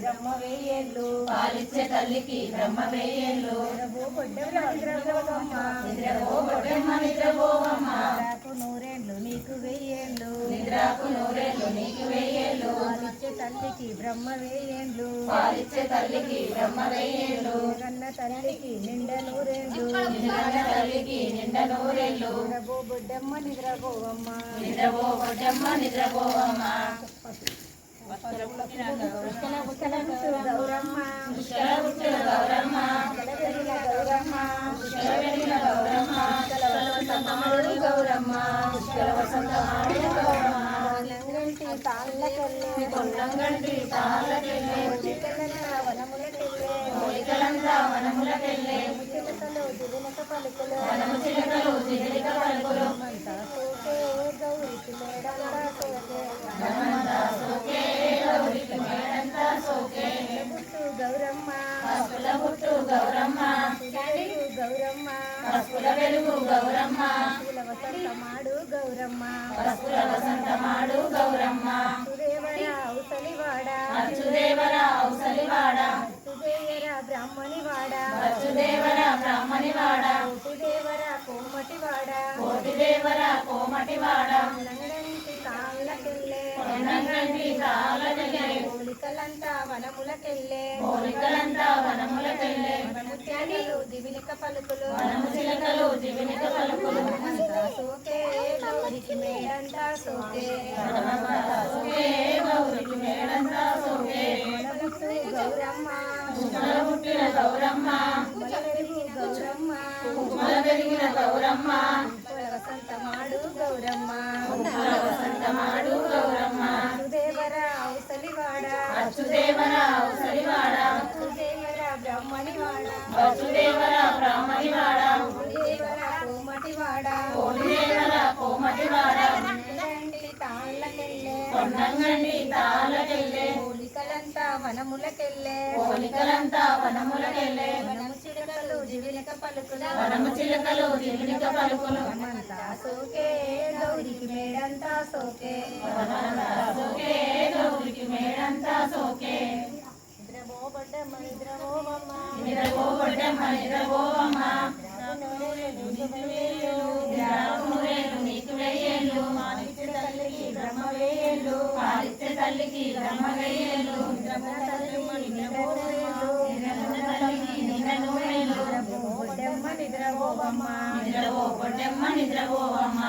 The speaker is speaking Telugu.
బ్రహ్మ వేయేళ్ళు పాలిచ్చే తల్లికి బ్రహ్మ వేయేళ్ళు నిద్రపో నిద్రపోవమ్మ. నిద్రకు నూరేళ్ళు నీకు వెయ్యేళ్ళు. నిద్రకు నూరేళ్ళు నీకు వేయేళ్ళు పాలిచ్చే తల్లికి బ్రహ్మ వేయేళ్ళు పాలిచ్చే తల్లికి బ్రహ్మ వేయేళ్ళు కన్న తల్లికి నిండ నూరేళ్ళు. నిద్రన్న తల్లికి నిండ నూరేళ్ళు. నిద్రపో బొడ్డెమ్మ నిద్రపోవమ్మ. నిద్రపో బొడ్డెమ్మ నిద్రపోవమ్మ. కొండంగంటి తాళ్ళకెళ్ళే చిక్కలంతా వనములకెళ్ళే వనము చిలకలు దివినక పలుకులు వనము చిలకలు తిరిగిక గౌరమ్మ. పసుపుల పుట్టు గౌరమ్మ. గౌరమ్మ. పసుపుల వెలుగు గౌరమ్మ. పూల వసంత మాడు గౌరమ్మ. పసుపుల వసంతమాడు గౌరమ్మ. సుదేవర ఔసలివాడ అచ్చుదేవర ఔసలివాడ సుదేవర బ్రాహ్మణివాడ. అచ్చుదేవర బ్రాహ్మణివాడ. సుదేవర కోమటివాడ. కోటిదేవర కోమటివాడ. తాళ్ళకెళ్ళే పోలికలంతా వనములకెళ్ళే ముత్యాలు దివిలిక పలుకులు వనము చిలకలు జివినిక పలుకులు సోకే గౌరికి మేడంతా సోకే మనమంతా సోకే గౌరికి మేడంతా సోకే మొలముట్టు గౌరమ్మ. పుట్టిన గౌరమ్మ గౌరమ్మ కుమల పెరిగిన గౌరమ్మ కుల వసంత మాడు గౌరమ్మ వసంతమాడు గౌరమ్మ సుదేవర ఔసలివాడ అచ్చుదేవర తాళ్ళకెళ్ళే. పోలికలంతా వనములకెళ్ళే. కోలికలంతా వనములకెళ్ళే. వనము చిలకలు జివిలిక పలుకుల. వనము చిలకలు జివినిక పలుకులు. మనమంతా సోకే గౌరికి మేడంతా సోకే. మనమంతా సోకే గౌరికి మేడంతా సోకే. నిద్రపోబడ్డమ్మ నిద్రపోవమ్మ నిద్రపో బొడ్డమ్మ నిద్రపోవమ్మ నిద్రపోవమ్మ. నిద్రపో బొడ్డమ్మ నిద్రపోవమ్మ